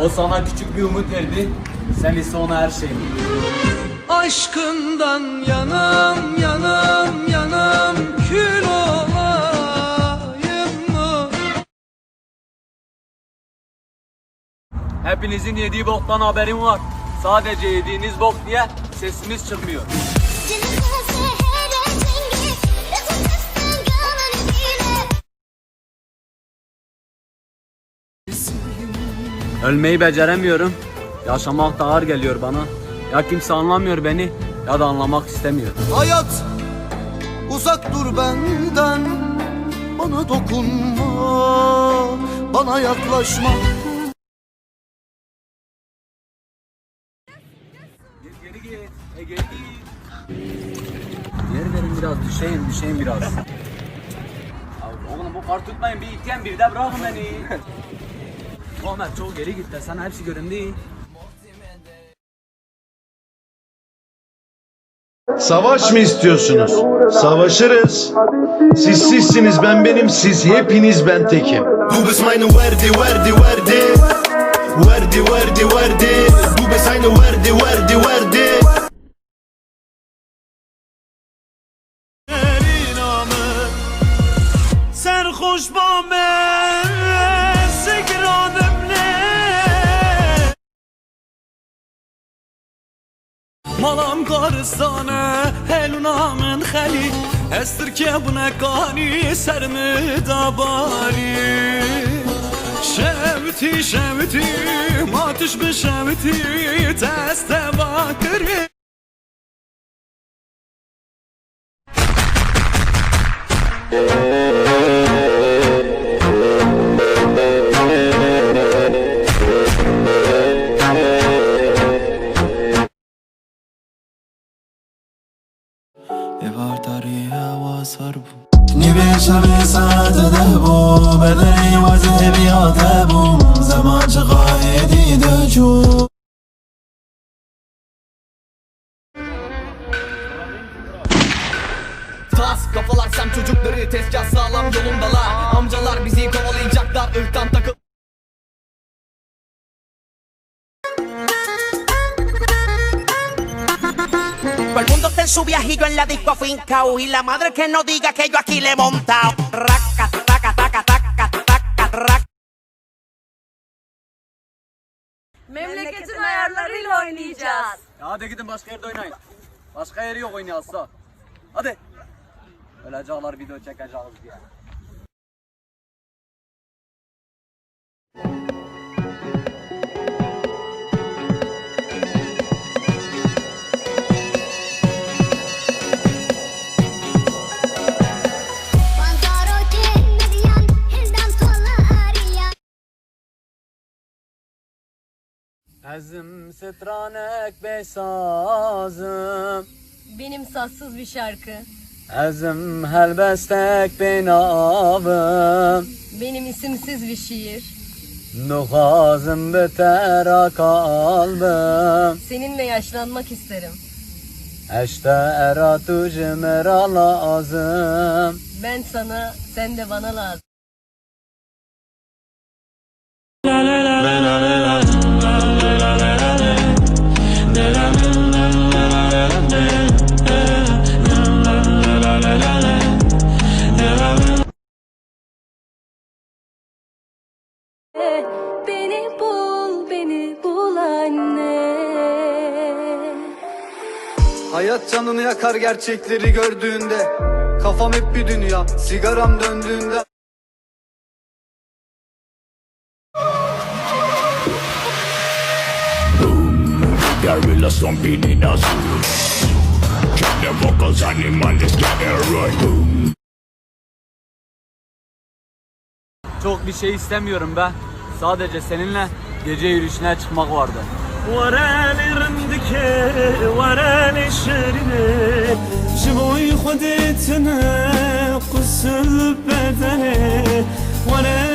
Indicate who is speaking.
Speaker 1: O sana küçük bir umut verdi. Sen ise ona her şeyini.
Speaker 2: Aşkından yanam yanam yanam kül olayım mı?
Speaker 1: Hepinizin yediği boktan haberim var. Sadece yediğiniz bok diye sesimiz çıkmıyor. Ölmeyi beceremiyorum. Yaşamak da ağır geliyor bana. Ya kimse anlamıyor beni ya da anlamak istemiyor.
Speaker 2: Hayat uzak dur benden Bana dokunma Bana yaklaşma
Speaker 1: Geri git. E, geri git. Geri verin biraz düşeyim düşeyim biraz. Abi, oğlum bu kar tutmayın bir iten bir de bırakın beni. Ahmet çok geri gitti. Sana hepsi göründü.
Speaker 3: Savaş mı istiyorsunuz? Savaşırız. Siz sizsiniz, ben benim, siz hepiniz ben tekim.
Speaker 4: Du bist meine Verdi, Verdi, Verdi. Verdi, Verdi, Verdi. Du bist eine Verdi, Verdi, Verdi. Sen hoş bana. مالام کارستانه هلونا من خلی استر که بنکانی سرم داباری شمتی شمتی ماتش به شمتی دست باکری
Speaker 5: هوا سر بود نیمه شب ساعت ده بو بدنی واضح بیاده بوم زمان چه قایدی ده جو
Speaker 6: Tas kafalar sem çocukları tezgah sağlam yolundalar Amcalar bizi kovalayacaklar ırktan takıl
Speaker 7: Todo el mundo está en su viajillo en la disco afincao Y la madre que no diga que yo aquí le he montado Raca, taca, taca, taca, taca, raca
Speaker 8: Memleketin ayarlarıyla oynayacağız.
Speaker 1: Ya hadi gidin başka yerde oynayın. Başka yeri yok oynayasla. Hadi. Ölecekler video çekeceğiz diye. Ezim stranek besazım
Speaker 8: Benim sassız bir şarkı.
Speaker 1: Ezim helbestek benavım
Speaker 8: Benim isimsiz bir şiir.
Speaker 1: Nuhazım biter kalbim
Speaker 8: Seninle yaşlanmak isterim.
Speaker 1: Eşte eratu cimera lazım
Speaker 8: Ben sana, sen de bana lazım.
Speaker 9: Beni
Speaker 2: Hayat canını yakar gerçekleri gördüğünde. Kafam hep bir dünya sigaram döndüğünde.
Speaker 4: Gorilla stomping in us Check the vocals, animals gather right Boom.
Speaker 1: Çok bir şey istemiyorum be. Sadece seninle gece yürüyüşüne çıkmak vardı
Speaker 4: ورا لرمدك ورا لشرنا شبوي خدتنا قسل بدني ورا